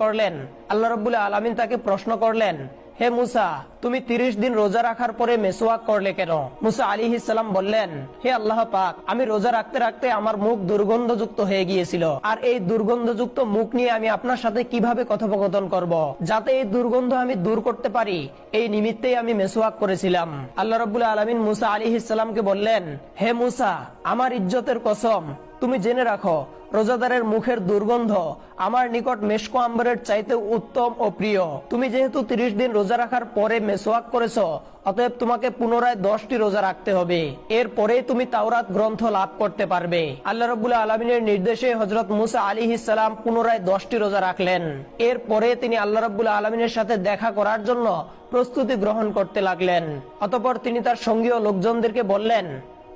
করলেন। আল্লাহ রব্বুল আলমিন তাকে প্রশ্ন করলেন, হে মুসা, তুমি তিরিশ দিন রোজা রাখার পরে মেসোয়াক করলে কেন? মুসা আলী ইসলাম বললেন, হে আল্লাহ পাক, আমি রোজা রাখতে রাখতে আমার মুখ দুর্গন্ধযুক্ত হয়ে গিয়েছিল। আর এই দুর্গন্ধযুক্ত মুখ নিয়ে আমি আপনার সাথে কীভাবে কথোপকথন করব? যাতে এই দুর্গন্ধ আমি দূর করতে পারি, এই নিমিত্তেই আমি মেসোয়াক করেছিলাম। আল্লাহ রব্বুল আলমিন মুসা আলী ইসলামকে বললেন, হে মুসা, আমার ইজ্জতের কসম তুমি জেনে রাখো, রোজাদারের মুখের দুর্গন্ধ আমার নিকট মেশকো আম্বরের চাইতে উত্তম ও প্রিয়। তুমি যেহেতু তিরিশ দিন রোজা রাখার পরে মেসোয়াক করেছ, অতএব তোমাকে পুনরায় দশটি রোজা রাখতে হবে। এর পরেই তুমি তাওরাত গ্রন্থ লাভ করতে পারবে। আল্লাহ রবুল্লা আলমিনের নির্দেশে হজরত মুসা আলী ইসালাম পুনরায় দশটি রোজা রাখলেন। এর পরে তিনি আল্লাহ রবুল্লা আলমিনের সাথে দেখা করার জন্য প্রস্তুতি গ্রহণ করতে লাগলেন। অতপর তিনি তার সঙ্গীয় লোকজনদেরকে বললেন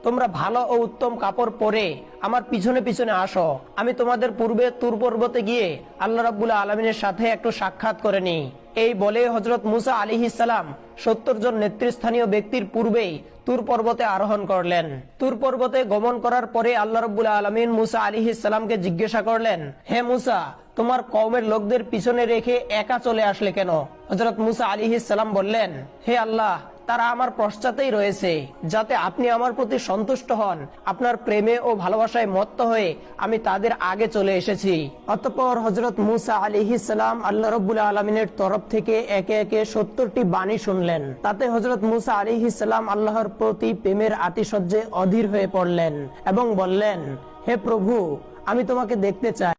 তোমরা ভালো ও উত্তম কাপড় পরে আমার পিছনে পিছনে আসো। আমি তোমাদের পূর্বে তুর পর্বতে গিয়ে আল্লাহ রাবুল্লাহ আলমিনের সাথে একটু সাক্ষাৎ করে নি এই বলে হজরত মুসা আলী ইসালাম সত্তর জন নেতৃস্থানীয় ব্যক্তির পূর্বেই তুর পর্বতে আরোহণ করলেন। তুর পর্বতে গমন করার পরে আল্লাহ রবুল্লাহ আলমিন মুসা আলী ইসালামকে জিজ্ঞাসা করলেন, হে মুসা, তোমার কওমের লোকদের পিছনে রেখে একা চলে আসলে কেন? হজরত মুসা আলী ইসালাম বললেন, হে আল্লাহ তারা আমার পশ্চাতেই রয়েছে, যাতে আপনি আমার প্রতি সন্তুষ্ট হন। আপনার প্রেমে ও ভালোবাসায় মত্ত হয়ে আমি তাদের আগে চলে এসেছি। অতঃপর হজরত মুসা আলী ইসলাম আল্লাহ রবুল্লা আলমিনের তরফ থেকে একে একে সত্তরটি বাণী শুনলেন। তাতে হজরত মুসা আলী ইসলাম আল্লাহর প্রতি প্রেমের আতিশয্যে অধীর হয়ে পড়লেন এবং বললেন, হে প্রভু, আমি তোমাকে দেখতে চাই।